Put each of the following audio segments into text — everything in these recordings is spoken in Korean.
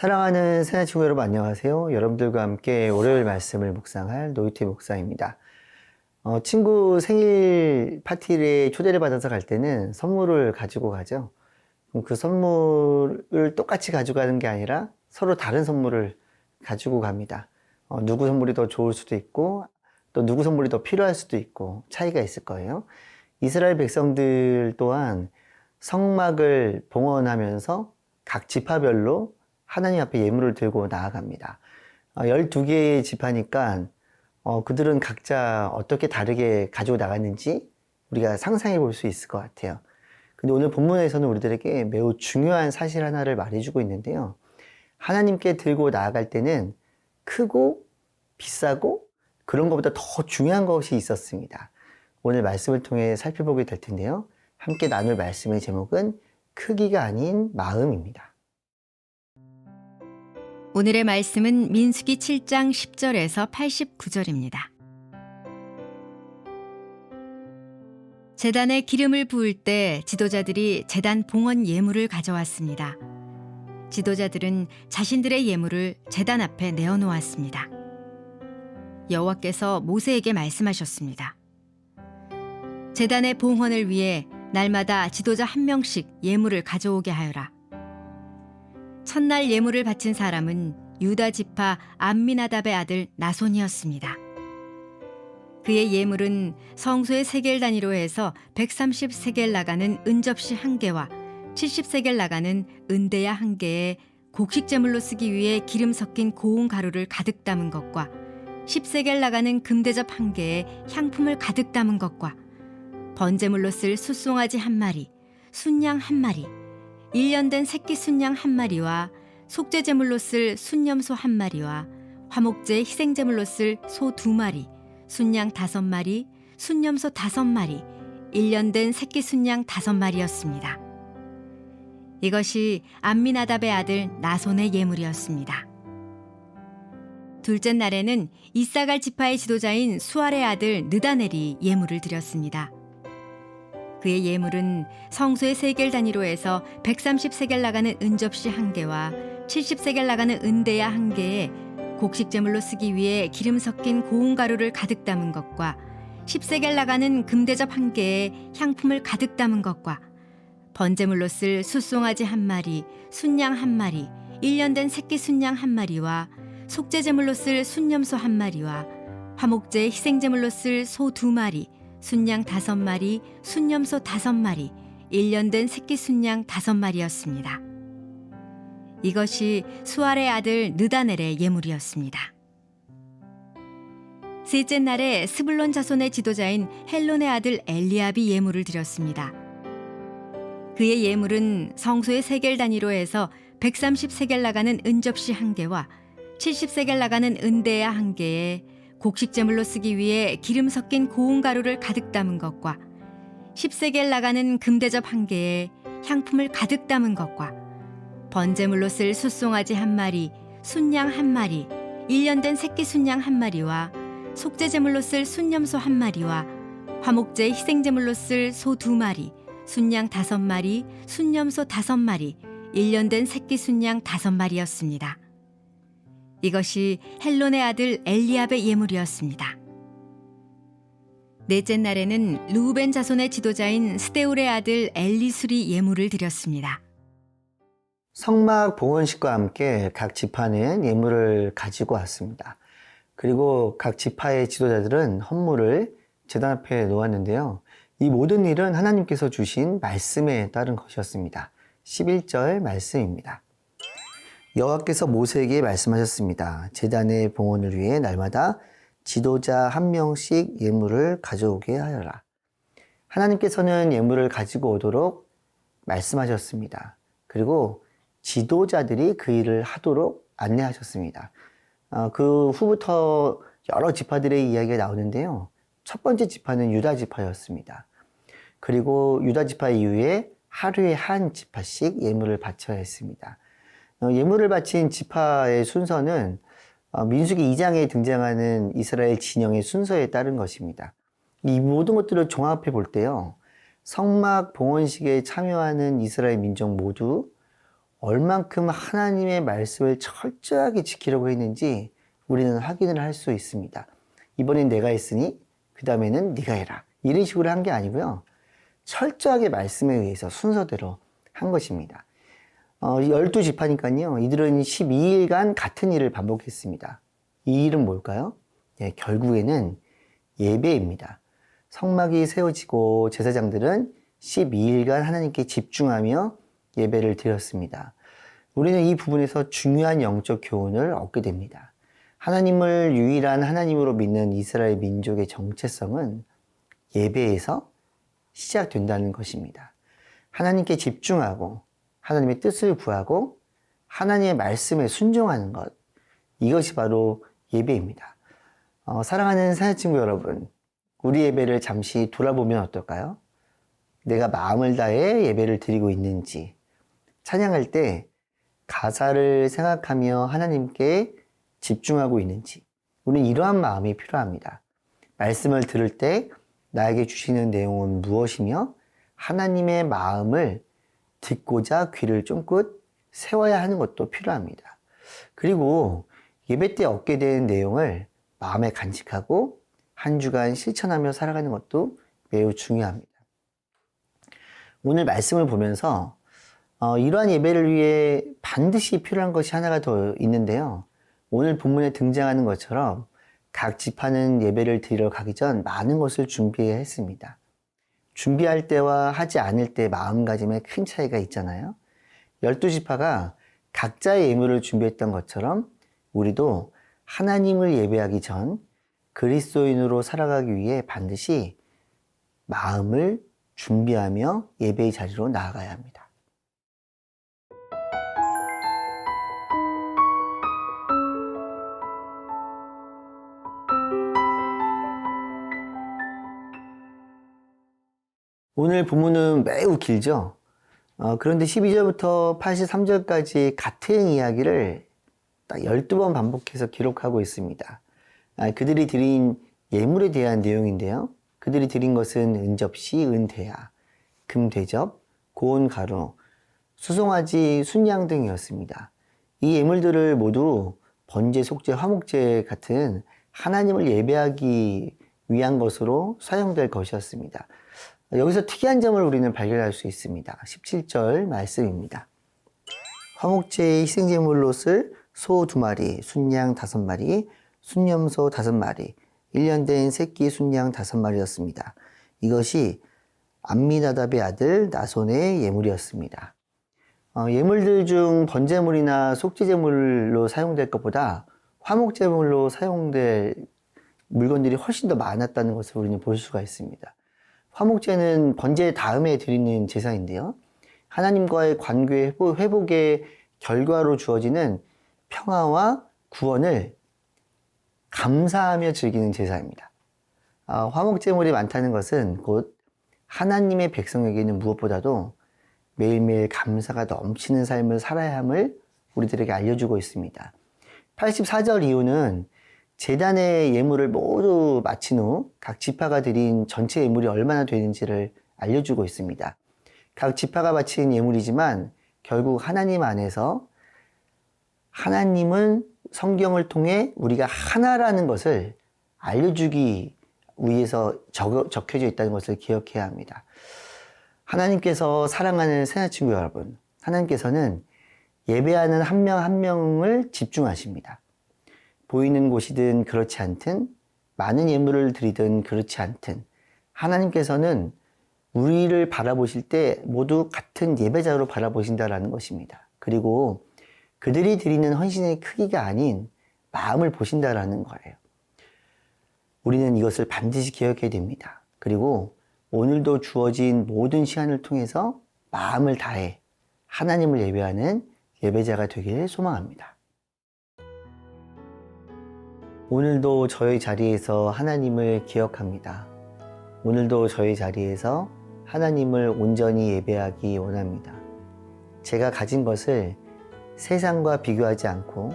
사랑하는 새날 친구 여러분 안녕하세요. 여러분들과 함께 월요일 말씀을 묵상할 노이트 목사입니다. 어, 친구 생일 파티에 초대를 받아서 갈 때는 선물을 가지고 가죠. 그럼 그 선물을 똑같이 가져가는 게 아니라 서로 다른 선물을 가지고 갑니다. 어, 누구 선물이 더 좋을 수도 있고 또 누구 선물이 더 필요할 수도 있고 차이가 있을 거예요. 이스라엘 백성들 또한 성막을 봉헌하면서 각 지파별로 하나님 앞에 예물을 들고 나아갑니다. 어, 12개의 지파니까 어, 그들은 각자 어떻게 다르게 가지고 나갔는지 우리가 상상해 볼 수 있을 것 같아요. 근데 오늘 본문에서는 우리들에게 매우 중요한 사실 하나를 말해주고 있는데요. 하나님께 들고 나아갈 때는 크고 비싸고 그런 것보다 더 중요한 것이 있었습니다. 오늘 말씀을 통해 살펴보게 될 텐데요. 함께 나눌 말씀의 제목은 크기가 아닌 마음입니다. 오늘의 말씀은 민수기 7장 10절에서 89절입니다. 재단에 기름을 부을 때 지도자들이 재단 봉헌 예물을 가져왔습니다. 지도자들은 자신들의 예물을 재단 앞에 내어놓았습니다. 여호와께서 모세에게 말씀하셨습니다. 재단의 봉헌을 위해 날마다 지도자 한 명씩 예물을 가져오게 하여라. 첫날 예물을 바친 사람은 유다 지파 암미나답의 아들 나손이었습니다. 그의 예물은 성소의 세겔 단위로 해서 130 세겔 나가는 은접시 한 개와 70 세겔 나가는 은대야 한 개에 곡식 제물로 쓰기 위해 기름 섞인 고운 가루를 가득 담은 것과 10세겔 나가는 금대접 한 개에 향품을 가득 담은 것과 번제물로 쓸 숫송아지 한 마리, 순양 한 마리, 1년 된 새끼 순양 한 마리와 속죄 제물로 쓸 순염소 한 마리와 화목제 희생 제물로 쓸 소 두 마리, 순양 다섯 마리, 순염소 다섯 마리, 1년 된 새끼 순양 다섯 마리였습니다. 이것이 암미나답의 아들 나손의 예물이었습니다. 둘째 날에는 이사갈 지파의 지도자인 수알의 아들 느다넬이 예물을 드렸습니다. 그의 예물은 성소의 세겔 단위로 해서 130세겔 나가는 은접시 한 개와 70세겔 나가는 은대야 한 개에 곡식 제물로 쓰기 위해 기름 섞인 고운 가루를 가득 담은 것과 10세겔 나가는 금대접 한 개에 향품을 가득 담은 것과 번제물로 쓸 숫송아지 한 마리, 순양 한 마리, 1년 된 새끼 순양 한 마리와 속죄 제물로 쓸 순염소 한 마리와 화목제 희생 제물로 쓸 소 두 마리, 순양 다섯 마리, 순염소 다섯 마리, 1년 된 새끼 순양 다섯 마리였습니다. 이것이 수알의 아들 느다넬의 예물이었습니다. 셋째 날에 스불론 자손의 지도자인 헬론의 아들 엘리압이 예물을 드렸습니다. 그의 예물은 성소의 세겔 단위로 해서 130세겔 나가는 은접시 한 개와 70세겔 나가는 은대야 한 개에 곡식 제물로 쓰기 위해 기름 섞인 고운 가루를 가득 담은 것과 10세겔 나가는 금대접 한 개에 향품을 가득 담은 것과 번제물로 쓸 숫송아지 한 마리, 순양 한 마리, 1년 된 새끼 순양 한 마리와 속죄 제물로 쓸 순염소 한 마리와 화목제 희생 제물로 쓸 소 두 마리, 순양 다섯 마리, 순염소 다섯 마리, 1년 된 새끼 순양 다섯 마리였습니다. 이것이 헬론의 아들 엘리압의 예물이었습니다. 넷째 날에는 루벤 자손의 지도자인 스데울의 아들 엘리술이 예물을 드렸습니다. 성막 봉헌식과 함께 각 지파는 예물을 가지고 왔습니다. 그리고 각 지파의 지도자들은 헌물을 제단 앞에 놓았는데요. 이 모든 일은 하나님께서 주신 말씀에 따른 것이었습니다. 11절 말씀입니다. 여호와께서 모세에게 말씀하셨습니다. 제단의 봉헌을 위해 날마다 지도자 한 명씩 예물을 가져오게 하여라. 하나님께서는 예물을 가지고 오도록 말씀하셨습니다. 그리고 지도자들이 그 일을 하도록 안내하셨습니다. 어, 그 후부터 여러 지파들의 이야기가 나오는데요. 첫 번째 지파는 유다 지파였습니다. 그리고 유다 지파 이후에 하루에 한 지파씩 예물을 바쳐야 했습니다. 어, 예물을 바친 지파의 순서는 어, 민수기 2장에 등장하는 이스라엘 진영의 순서에 따른 것입니다. 이 모든 것들을 종합해 볼 때요. 성막 봉헌식에 참여하는 이스라엘 민족 모두 얼만큼 하나님의 말씀을 철저하게 지키려고 했는지 우리는 확인을 할 수 있습니다. 이번엔 내가 했으니 그 다음에는 네가 해라. 이런 식으로 한 게 아니고요. 철저하게 말씀에 의해서 순서대로 한 것입니다. 어, 12지파니까요. 이들은 12일간 같은 일을 반복했습니다. 이 일은 뭘까요? 예, 결국에는 예배입니다. 성막이 세워지고 제사장들은 12일간 하나님께 집중하며 예배를 드렸습니다. 우리는 이 부분에서 중요한 영적 교훈을 얻게 됩니다. 하나님을 유일한 하나님으로 믿는 이스라엘 민족의 정체성은 예배에서 시작된다는 것입니다. 하나님께 집중하고 하나님의 뜻을 구하고 하나님의 말씀에 순종하는 것. 이것이 바로 예배입니다. 어, 사랑하는 사회친구 여러분, 우리 예배를 잠시 돌아보면 어떨까요? 내가 마음을 다해 예배를 드리고 있는지, 찬양할 때 가사를 생각하며 하나님께 집중하고 있는지, 우리는 이러한 마음이 필요합니다. 말씀을 들을 때 나에게 주시는 내용은 무엇이며 하나님의 마음을 듣고자 귀를 쫑긋 세워야 하는 것도 필요합니다. 그리고 예배 때 얻게 된 내용을 마음에 간직하고 한 주간 실천하며 살아가는 것도 매우 중요합니다. 오늘 말씀을 보면서 어, 이러한 예배를 위해 반드시 필요한 것이 하나가 더 있는데요. 오늘 본문에 등장하는 것처럼 각 집하는 예배를 드리러 가기 전 많은 것을 준비해야 했습니다. 준비할 때와 하지 않을 때 마음가짐에 큰 차이가 있잖아요. 열두 지파가 각자의 예물을 준비했던 것처럼 우리도 하나님을 예배하기 전 그리스도인으로 살아가기 위해 반드시 마음을 준비하며 예배의 자리로 나아가야 합니다. 오늘 본문은 매우 길죠. 어, 그런데 12절부터 83절까지 같은 이야기를 딱 12번 반복해서 기록하고 있습니다. 아, 그들이 드린 예물에 대한 내용인데요. 그들이 드린 것은 은접시, 은대야, 금대접, 고운 가루, 수송아지, 순양 등이었습니다. 이 예물들을 모두 번제, 속죄, 화목제 같은 하나님을 예배하기 위한 것으로 사용될 것이었습니다. 여기서 특이한 점을 우리는 발견할 수 있습니다. 17절 말씀입니다. 화목제의 희생제물로 쓸 소 두 마리, 순양 다섯 마리, 순염소 다섯 마리, 1년 된 새끼 순양 다섯 마리였습니다. 이것이 암미나답의 아들 나손의 예물이었습니다. 어, 예물들 중 번제물이나 속죄제물로 사용될 것보다 화목제물로 사용될 물건들이 훨씬 더 많았다는 것을 우리는 볼 수가 있습니다. 화목제는 번제 다음에 드리는 제사인데요. 하나님과의 관계 회복의 결과로 주어지는 평화와 구원을 감사하며 즐기는 제사입니다. 아, 화목제물이 많다는 것은 곧 하나님의 백성에게는 무엇보다도 매일매일 감사가 넘치는 삶을 살아야 함을 우리들에게 알려주고 있습니다. 84절 이후는 재단의 예물을 모두 마친 후 각 지파가 드린 전체 예물이 얼마나 되는지를 알려주고 있습니다. 각 지파가 바친 예물이지만 결국 하나님 안에서 하나님은 성경을 통해 우리가 하나라는 것을 알려주기 위해서 적, 적혀져 있다는 것을 기억해야 합니다. 하나님께서 사랑하는 새나친구 여러분, 하나님께서는 예배하는 한 명한 명을 집중하십니다. 보이는 곳이든 그렇지 않든, 많은 예물을 드리든 그렇지 않든, 하나님께서는 우리를 바라보실 때 모두 같은 예배자로 바라보신다라는 것입니다. 그리고 그들이 드리는 헌신의 크기가 아닌 마음을 보신다라는 거예요. 우리는 이것을 반드시 기억해야 됩니다. 그리고 오늘도 주어진 모든 시간을 통해서 마음을 다해 하나님을 예배하는 예배자가 되길 소망합니다. 오늘도 저희 자리에서 하나님을 기억합니다. 오늘도 저희 자리에서 하나님을 온전히 예배하기 원합니다. 제가 가진 것을 세상과 비교하지 않고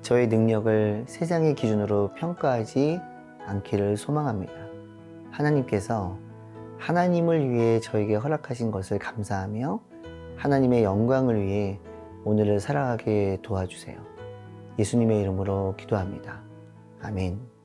저의 능력을 세상의 기준으로 평가하지 않기를 소망합니다. 하나님께서 하나님을 위해 저에게 허락하신 것을 감사하며 하나님의 영광을 위해 오늘을 살아가게 도와주세요. 예수님의 이름으로 기도합니다. 아멘.